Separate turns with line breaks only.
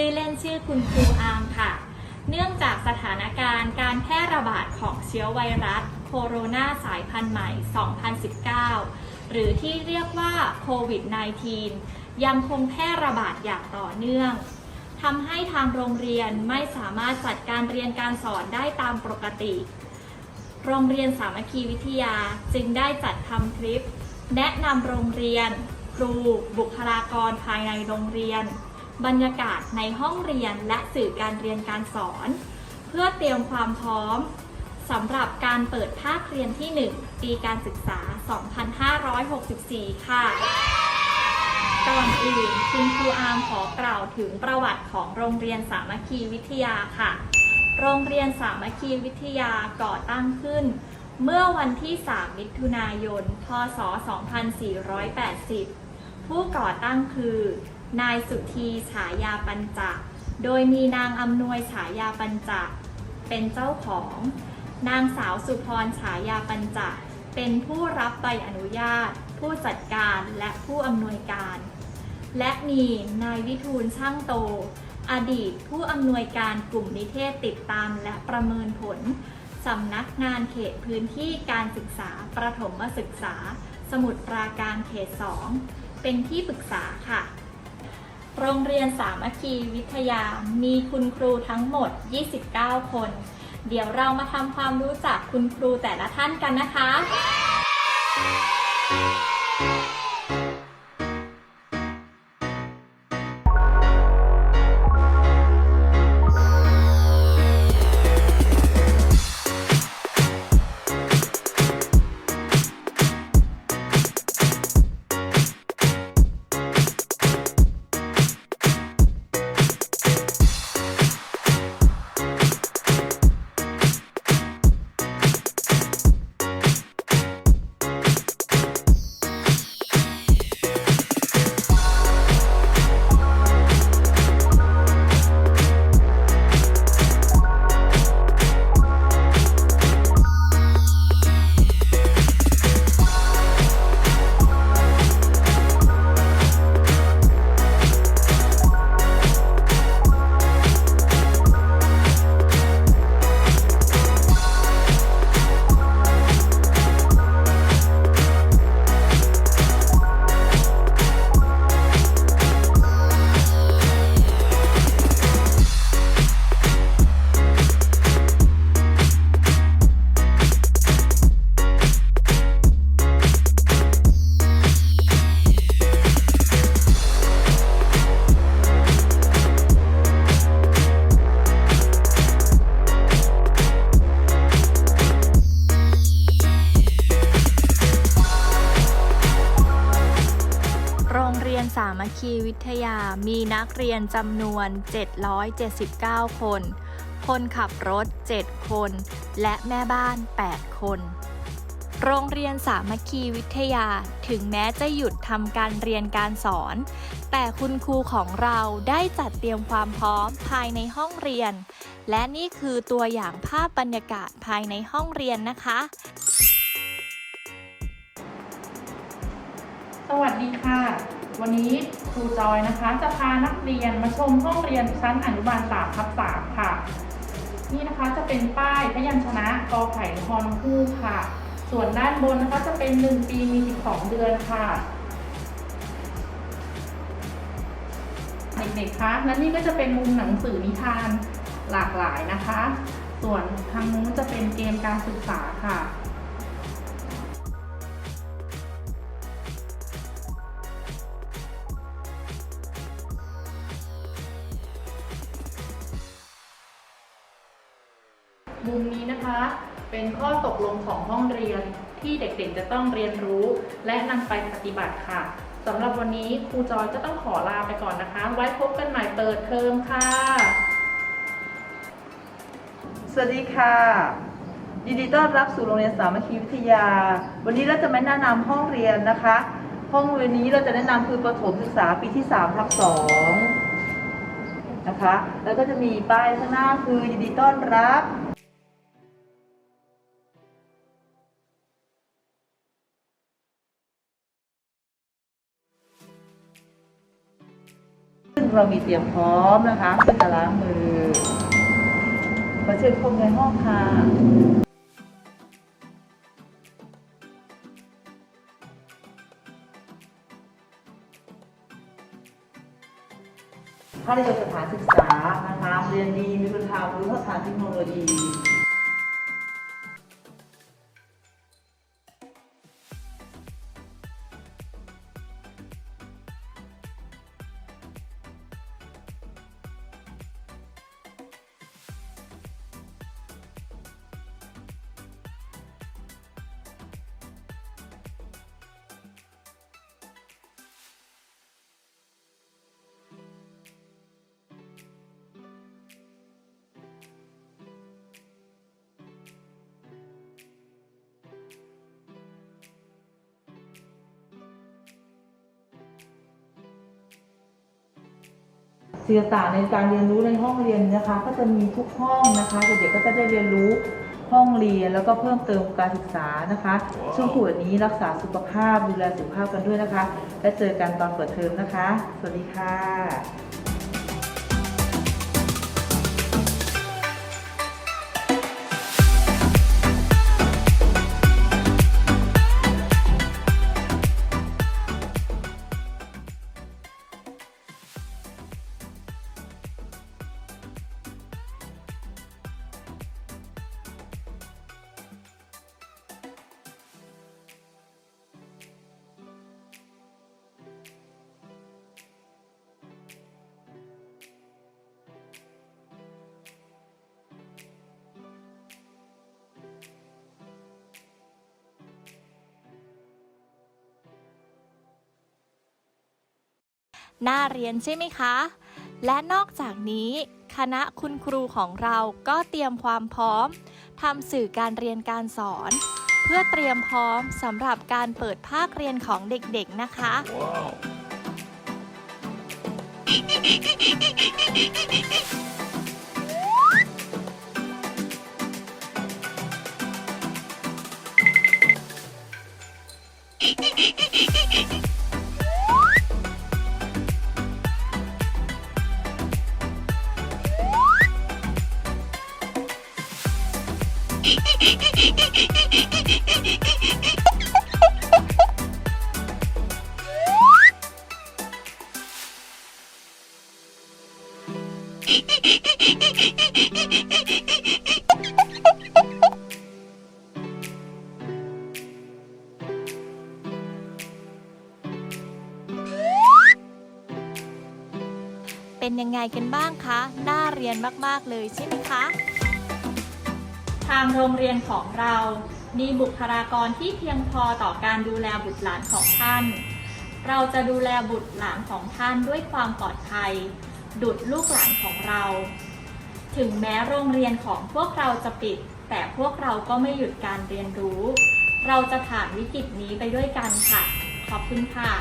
เจเล่นชื่อคุณครูอาร์มค่ะ เนื่องจากสถานการณ์การแพร่ระบาดของเชื้อไวรัสโคโรนาสายพันธุ์ใหม่ 2019 หรือที่เรียกว่าโควิด -19 ยังคงแพร่ระบาดอย่างต่อเนื่องทำให้ทางโรงเรียนไม่สามารถจัดการเรียนการสอนได้ตามปกติ โรงเรียนสามัคคีวิทยาจึงได้จัดทำคลิป แนะนำโรงเรียน ครู บุคลากรภายในโรงเรียน บรรยากาศในห้องเรียนและสื่อการเรียนการสอน เพื่อเตรียมความพร้อมสำหรับการเปิดภาคเรียนที่ 1 ปีการศึกษา 2564 ค่ะ ก่อนอื่นคุณครูอาร์มขอกล่าวถึงประวัติของโรงเรียนสามัคคีวิทยาค่ะ โรงเรียนสามัคคีวิทยาก่อตั้งขึ้น เมื่อวันที่ 3 มิถุนายน พศ 2480 ผู้ก่อตั้งคือ นายสุธีฉายาปัญจกโดยมีนางอำนวยฉายาปัญจกเป็นเจ้าของ นางสาวสุพรฉายาปัญจกเป็นผู้รับใบอนุญาต ผู้จัดการและผู้อำนวยการ และมีนายวิทูลช่างโต อดีตผู้อำนวยการกลุ่มนิเทศติดตามและประเมินผลสำนักงานเขตพื้นที่การศึกษาประถมศึกษา สมุทรปราการเขต 2 เป็นที่ปรึกษาค่ะ โรงเรียนสามัคคีวิทยา มีคุณครูทั้งหมด 29 คน เดี๋ยวเรามาทำความรู้จักคุณครูแต่ละท่านกันนะคะ มีนักเรียนจำนวน 779 คน คนขับรถ 7 คน และแม่บ้าน 8 คน โรงเรียนสามัคคีวิทยาถึงแม้จะหยุดทำการเรียนการสอน แต่คุณครูของเราได้จัดเตรียมความพร้อมภายในห้องเรียน และนี่คือตัวอย่างภาพบรรยากาศภายในห้องเรียนนะคะ
สวัสดีค่ะ วันนี้ครูจอยนะคะ จะพานักเรียนมาชมห้องเรียนชั้นอนุบาล3ทับ3ค่ะ นี่นะคะจะเป็นป้ายพยัญชนะกอไก่ฮอนฮูกค่ะ ส่วนด้านบนนะคะจะเป็น 1 ปีมี 12 เดือนค่ะ เด็กๆคะและนี่ก็จะเป็นมุมหนังสือนิทานหลากหลายนะคะ ส่วนทางนู้นจะเป็นเกมการศึกษาค่ะ มุมนี้นะคะ เป็นข้อตกลงของห้องเรียนที่เด็กๆจะต้องเรียนรู้ และนำไปปฏิบัติค่ะสำหรับวันนี้ครูจอยก็ต้องขอลาไปก่อนนะคะ ไว้พบกันใหม่เปิดเทอมค่ะ
สวัสดีค่ะ ยินดีต้อนรับสู่โรงเรียนสามัคคีวิทยา วันนี้เราจะมาแนะนำห้องเรียนนะคะ ห้องเรียนนี้เราจะแนะนำคือประถมศึกษาปีที่3ทับ2นะคะ แล้วก็จะมีป้ายข้างหน้าคือยินดีต้อนรับ เรามีเตรียมพร้อมนะคะเพื่อจะล้างมือขอเชิญพบในห้องค่ะถ้าในสถานศึกษานะคะเรียนดีมีคุณธรรมรู้ท่าทาเทคโนโลยี สิ่งต่างๆในการเรียนรู้ในห้องเรียนนะคะ ก็จะมีทุกห้องนะคะเด็กๆก็จะได้เรียนรู้ห้องเรียนแล้วก็เพิ่มเติมการศึกษานะคะช่วงขวดนี้รักษาสุขภาพดูแลสุขภาพกันด้วยนะคะ และเจอกันตอนเปิดเทอมนะคะ สวัสดีค่ะ
น่าเรียนใช่ไหมคะ และนอกจากนี้คณะคุณครูของเราก็เตรียมความพร้อมทำสื่อการเรียนการสอน เพื่อเตรียมพร้อมสำหรับการเปิดภาคเรียนของเด็กๆนะคะ เป็นยังไงกันบ้างคะ น่าเรียนมากๆเลยใช่ไหมคะ ทางโรงเรียนของเรามีบุคลากรที่เพียงพอต่อการดูแลบุตรหลานของท่าน เราจะดูแลบุตรหลานของท่านด้วยความปลอดภัย ดุดลูกหลานของเรา ถึงแม้โรงเรียนของพวกเราจะปิด แต่พวกเราก็ไม่หยุดการเรียนรู้ เราจะผ่านวิกฤตนี้ไปด้วยกันค่ะ ขอบคุณค่ะ